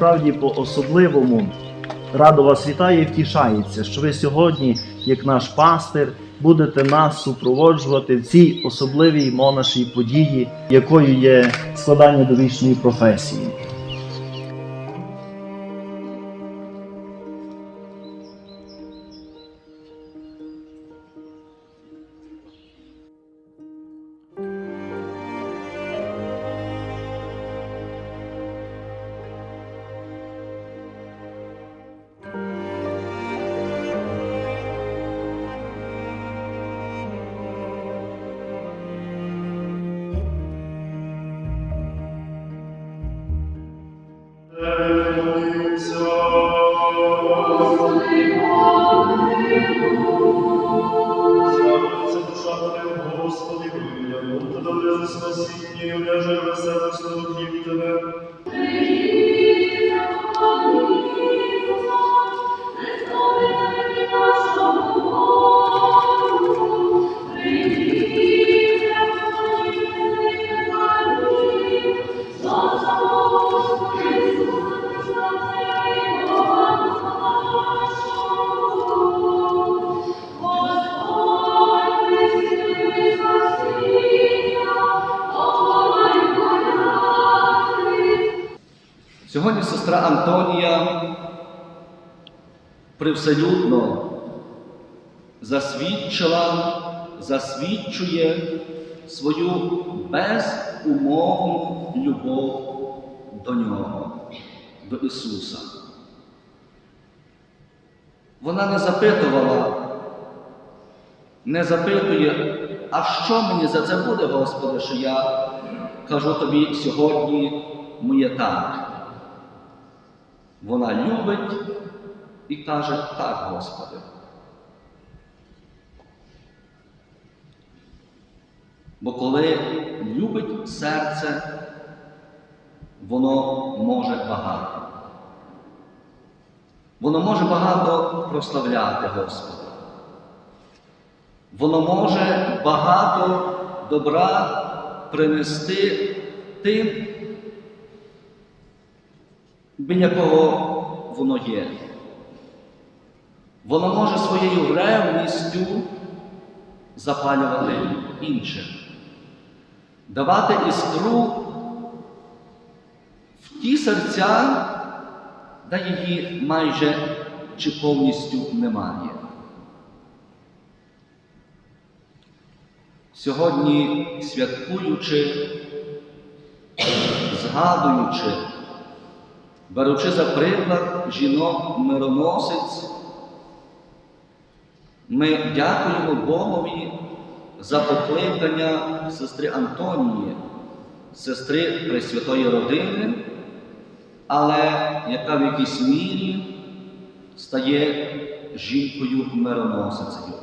насправді по-особливому радо вас вітає і втішається, що ви сьогодні, як наш пастир, будете нас супроводжувати в цій особливій монашій події, якою є складання довічної професії. Сестра Антонія привселюдно засвідчила, засвідчує свою безумовну любов до Нього, до Ісуса. Вона не запитувала, не запитує, а що мені за це буде, Господи, що я кажу тобі сьогодні моє так. Вона любить і каже так, Господи. Бо коли любить серце, воно може багато. Воно може багато прославляти Господа. Воно може багато добра принести тим, біля кого воно є. Воно може своєю ревністю запалювати інших, давати іскру в ті серця, де її майже чи повністю немає. Сьогодні, святкуючи, згадуючи, беручи за приклад жінок мироносець, ми дякуємо Богові за покликання сестри Антонії, сестри Пресвятої родини, але яка в якійсь мірі стає жінкою мироносицею.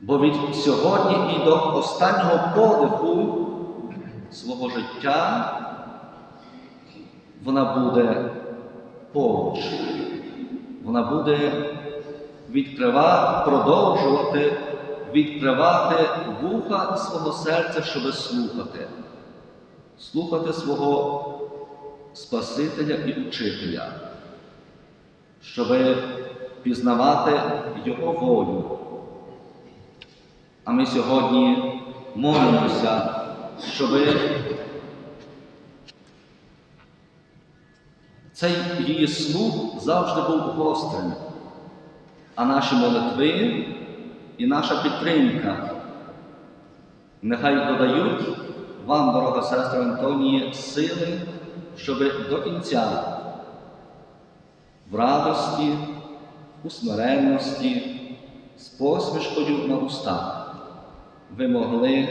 Бо від сьогодні і до останнього подиху свого життя вона буде поруч. Вона буде відкривати, продовжувати відкривати вуха свого серця, щоб слухати, слухати свого Спасителя і Учителя, щоб пізнавати Його волю. А ми сьогодні молимося, щоб цей її слух завжди був гострим, а наші молитви і наша підтримка нехай додають вам, дорога сестра Антонії, сили, щоб до кінця в радості, у смиренності, з посмішкою на устах ви могли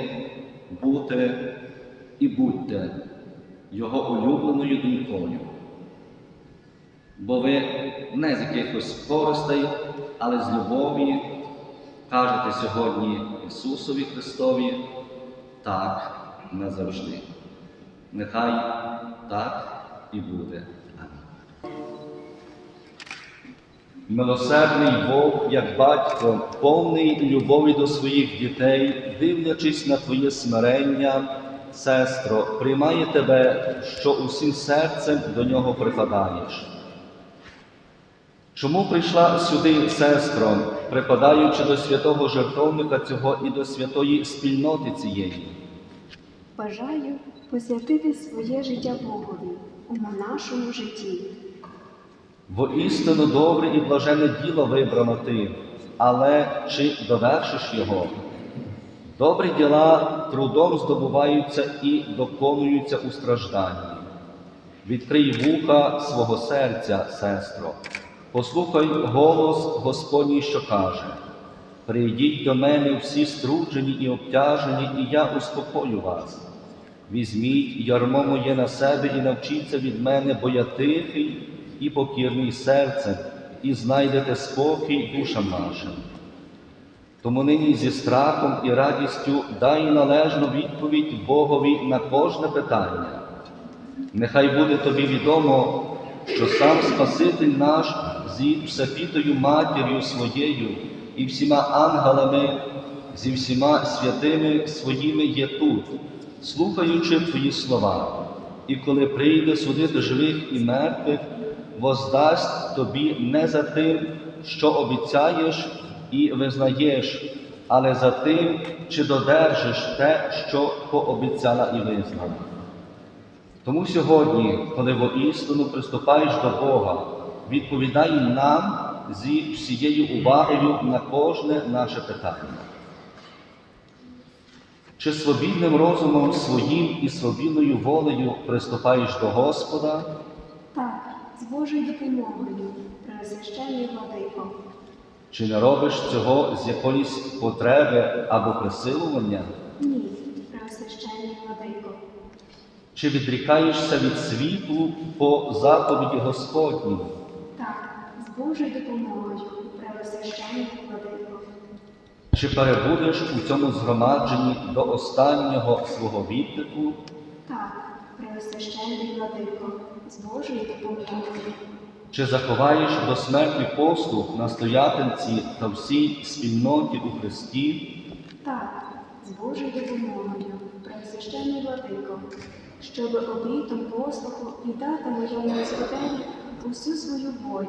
бути і будьте його улюбленою донькою. Бо ви не з якихось користей, але з любові кажете сьогодні Ісусові Христові так назавжди. Нехай так і буде. Милосердний Бог, як батько, повний любові до своїх дітей, дивлячись на Твоє смирення, сестро, приймає тебе, що усім серцем до нього припадаєш. Чому прийшла сюди, сестро, припадаючи до святого жертовника цього і до святої спільноти цієї? Бажаю посвятити своє життя Богові у монашому житті. Воістину добре і блажене діло вибрано ти, але чи довершиш його? Добрі діла трудом здобуваються і доконуються у стражданні. Відкрий вуха свого серця, сестро, послухай голос Господній, що каже: Прийдіть до мене всі струджені і обтяжені, і я успокою вас. Візьміть ярмо моє на себе і навчіться від мене, бо я тихий і покірний серцем, і знайдете спокій душам нашим. Тому нині зі страхом і радістю дай належну відповідь Богові на кожне питання. Нехай буде тобі відомо, що сам Спаситель наш зі Всепітою матір'ю своєю і всіма ангелами, зі всіма святими своїми є тут, слухаючи твої слова, і коли прийде судити живих і мертвих, воздасть тобі не за тим, що обіцяєш і визнаєш, але за тим, чи додержиш те, що пообіцяла і визнала. Тому сьогодні, коли воістину приступаєш до Бога, відповідай нам зі всією увагою на кожне наше питання. Чи свобідним розумом своїм і свобідною волею приступаєш до Господа, Так, з Божою допомогою, Преосвященний Владико. чи не робиш цього з якоїсь потреби або присилування? Ні. Чи відрікаєшся від світу по заповіді Господній? Так, з Божою допомогою, Преосвященний Владико. Чи перебудеш у цьому згромадженні до останнього свого відлику? Так, Преосвященний Владико, з Божою допомогою. Чи заховаєш до смерті послуг настоятельці та всій спільноті у Христі? Так, з Божою допомогою, Преосвященний Владико, щоб обітом послуху віддати моєму Господеві усю свою волю,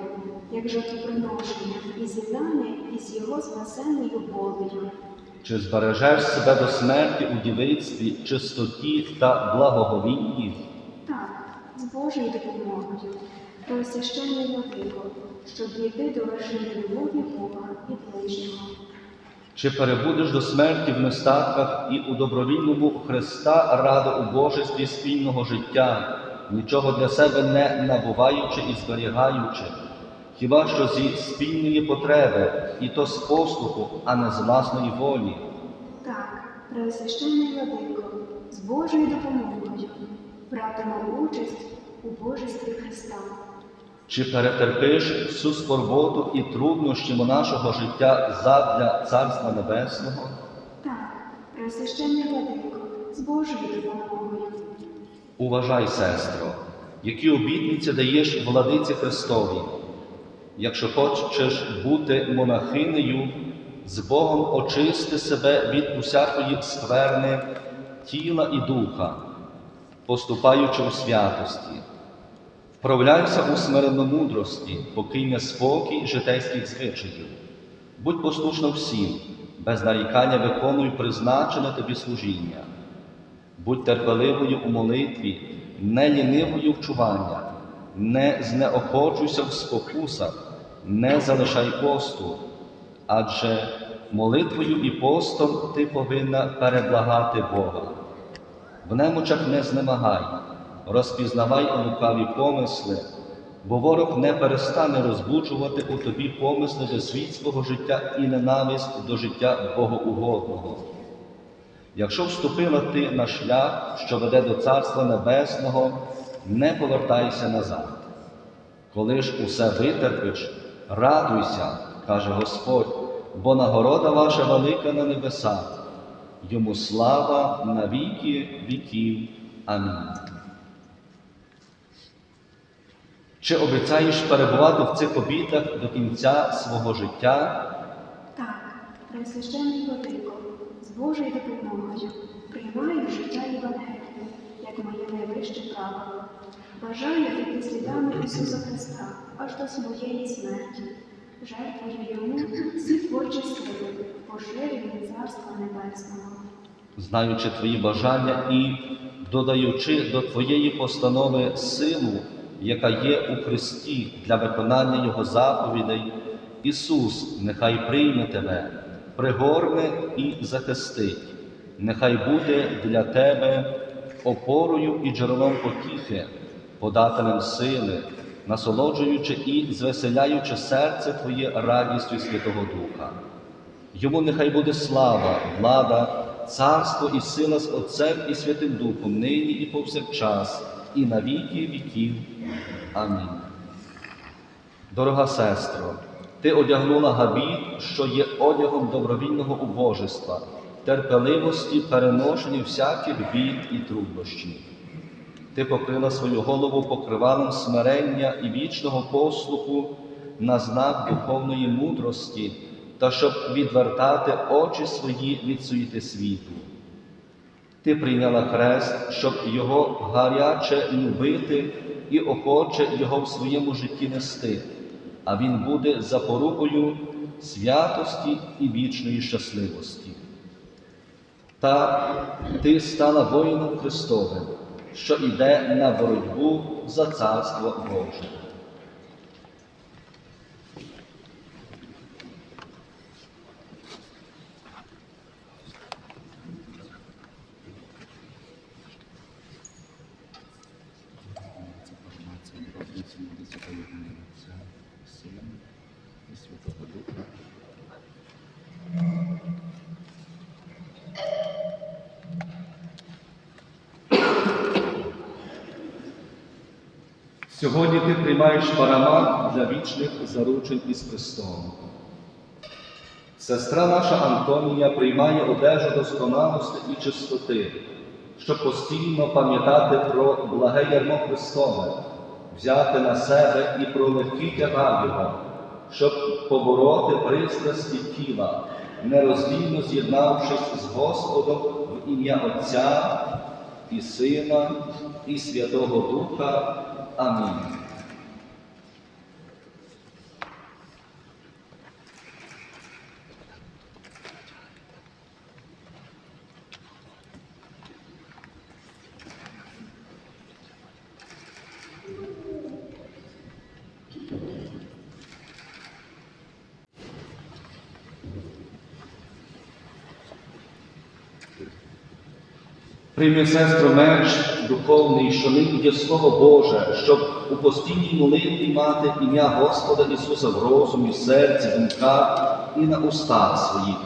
як жертвоприношення і з'єднання із його спасенною волею. Чи збережеш себе до смерті у дівицтві, чистоті та благоговінні? Так, з Божою допомогою, Преосвященний Владико, щоб дійти до вершини любові Бога і ближнього. Чи перебудеш до смерті в нестатках і у добровільному Христа ради у божестві спільного життя, нічого для себе не набуваючи і зберігаючи, хіба що зі спільної потреби, і то з послуху, а не з власної волі? Так, Преосвященний Владико, з Божою допомогою братиму участь у божестві Христа. Чи перетерпиш всю скорботу і труднощі нашого життя задля Царства Небесного? Так, Преосвященний Владико, з Божою допомогою. Уважай, сестро, які обітниці даєш владиці Христові. Якщо хочеш бути монахинею, з Богом очисти себе від усякої скверни тіла і духа, поступаючи у святості. Вправляйся у смиренномудрості, покинь неспокій житейських звичаїв. Будь послушна всім, без нарікання виконуй призначене тобі служіння. Будь терпеливою у молитві, не лінивою в чуваннях, не знеохочуйся в спокусах, не залишай посту, адже молитвою і постом ти повинна переблагати Бога. В немочах не знемагай, розпізнавай у лукаві помисли, бо ворог не перестане розбуджувати у тобі помисли до світського життя і ненависть до життя Богоугодного. Якщо вступила ти на шлях, що веде до Царства Небесного, не повертайся назад. Коли ж усе витерпиш, радуйся, каже Господь, бо нагорода ваша велика на небесах. Йому слава на віки віків. Амінь. Чи обіцяєш перебувати в цих обітах до кінця свого життя? Так, Преосвященний Владико, з Божою допомогою приймаю життя Євангелія. як моє найвище правило. Бажаю йти слідами Ісуса Христа аж до своєї смерті, жертвою йому всі творчі сили, поширює Царства Небесного. знаючи твої бажання і додаючи до твоєї постанови силу, яка є у Христі для виконання Його заповідей, Ісус нехай прийме тебе, пригорне і захистить, нехай буде для тебе опорою і джерелом потіхи, подателем сили, насолоджуючи і звеселяючи серце Твоє радістю Святого Духа. Йому нехай буде слава, влада, царство і сила з Отцем і Святим Духом, нині і повсякчас, і на віки віків. Амінь. Дорога сестро, ти одягнула габіт, що є одягом добровільного убожества, терпеливості, переношення всяких бід і труднощів. Ти покрила свою голову покривалом смирення і вічного послуху на знак духовної мудрості та щоб відвертати очі свої від суєти світу. Ти прийняла хрест, щоб його гаряче любити і охоче його в своєму житті нести, а він буде запорукою святості і вічної щасливості. Та ти стала воїном Христовим, що йде на боротьбу за царство Боже. Сьогодні ти приймаєш парамат для вічних заручень із Христом. Сестра наша Антонія приймає одежу досконалості і чистоти, щоб постійно пам'ятати про благе ярмо Христове, взяти на себе і пролетіти на Його, щоб побороти пристрасті тіла, нероздільно з'єднавшись з Господом в ім'я Отця і Сина, і Святого Духа. Амінь. Прийми, сестро, меч духовний, що нині є Слово Боже, щоб у постійній молитві мати ім'я Господа Ісуса в розумі, серці, думках і на устах своїх,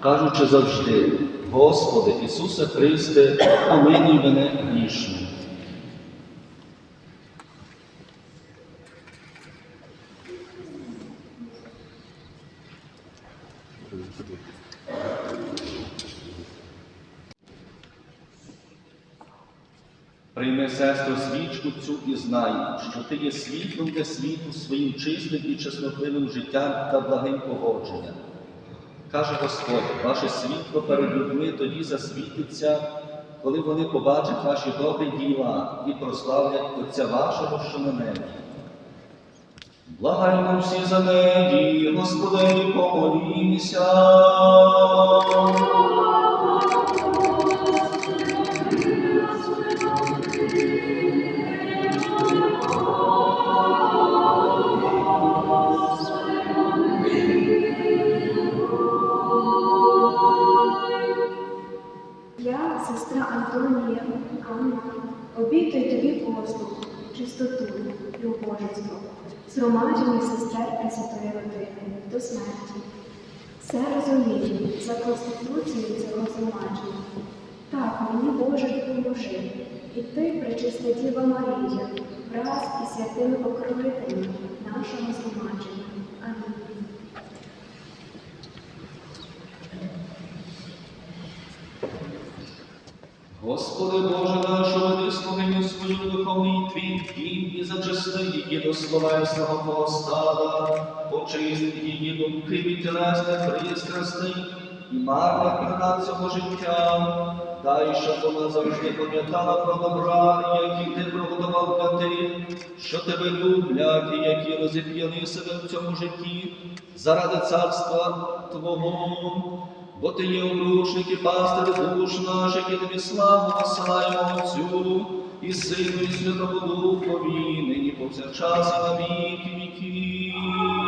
кажучи завжди, Господи Ісусе Христе, помилуй мене грішну. Прийми, сестро, цю і знай, що ти є світлом для світу своїм чистим і чеснотливим життям та благим поводженням. Каже Господь, ваше світло перед людьми тоді засвітиться, коли вони побачать ваші добрі діла і прославлять Отця вашого, що на небі. Благаймо всі за неї, Господи, помолімся. Згромадження сестер Пресвятої родини до смерті. Все розумію за конституцією цього згромадження. Так, мені Боже допоможи, і ти, пречиста Діва Марія, враз із святими покровителями нашого згромадження. Амінь. Господи Боже наш, і зачисти її до словесного Твого стада, очисти її думки від тілесних пристрастей і марних пригад цього життя. Дай, щоб вона завжди пам'ятала про добра, які ти приготував для тих, що тебе люблять, і які розіп'яли себе в цьому житті заради царства Твого. Бо ти є обрушник і пастир душ наших, і тобі славу насилаємо Отцю, і Сину, і Святому Духові, нині повсякчас на віки віків.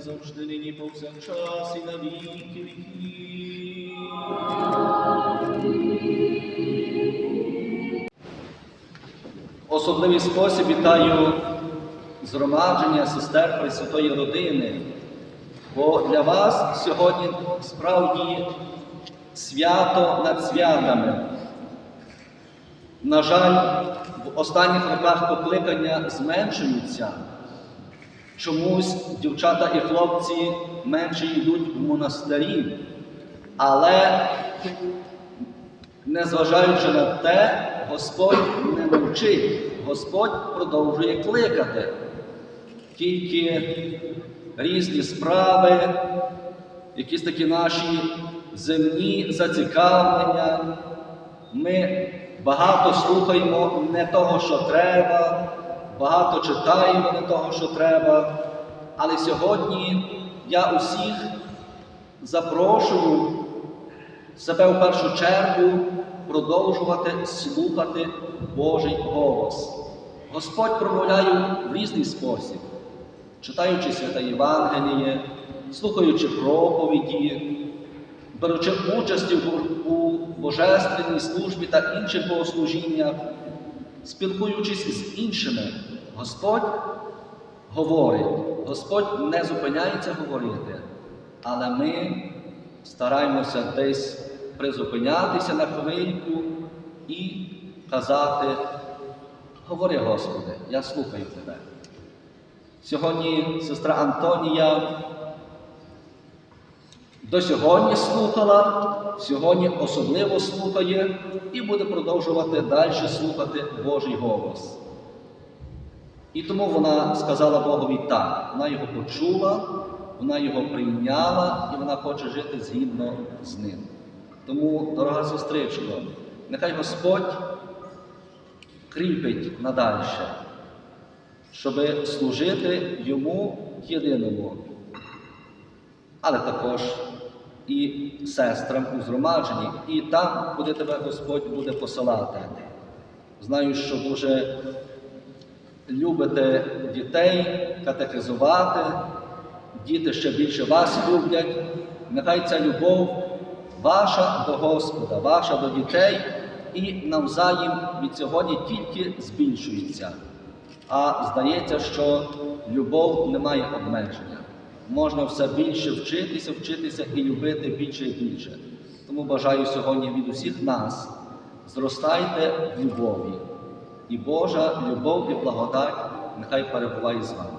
Завжди нині повсякчас і на віки віків. Особливий спосіб вітаю згромадження сестер Пресвятої родини, бо для вас сьогодні справді свято над святами. На жаль, в останніх роках покликання зменшуються. Чомусь дівчата і хлопці менше йдуть в монастирі, але незважаючи на те, Господь не мовчить, Господь продовжує кликати. Тільки різні справи, якісь такі наші земні зацікавлення. Ми багато слухаємо не того, що треба, багато читаємо не того, що треба. Але сьогодні я усіх запрошую себе в першу чергу продовжувати слухати Божий голос. Господь промовляє в різний спосіб, читаючи святе Євангеліє, слухаючи проповіді, беручи участь у божественній службі та інших богослужіннях, спілкуючись з іншими, Господь говорить, Господь не зупиняється говорити, але ми стараємося десь призупинятися на хвильку і казати, говори, Господи, я слухаю Тебе. Сьогодні сестра Антонія до сьогодні слухала, сьогодні особливо слухає і буде продовжувати далі слухати Божий голос. І тому вона сказала Богові так, вона його почула, вона його прийняла і вона хоче жити згідно з ним. Тому, дорога сестричко, нехай Господь кріпить надальше, щоб служити йому єдиному, але також і сестрам у згромадженні, і там, куди тебе Господь буде посилати. Знаю, що дуже любите дітей катехизувати, діти ще більше вас люблять. Нехай ця любов ваша до Господа, ваша до дітей і навзаєм від сьогодні тільки збільшується. А здається, що любов не має обмеження. Можна все більше вчитися, вчитися і любити більше і більше. Тому бажаю сьогодні від усіх нас зростайте в любові. І Божа любов і благодать нехай перебуває з вами.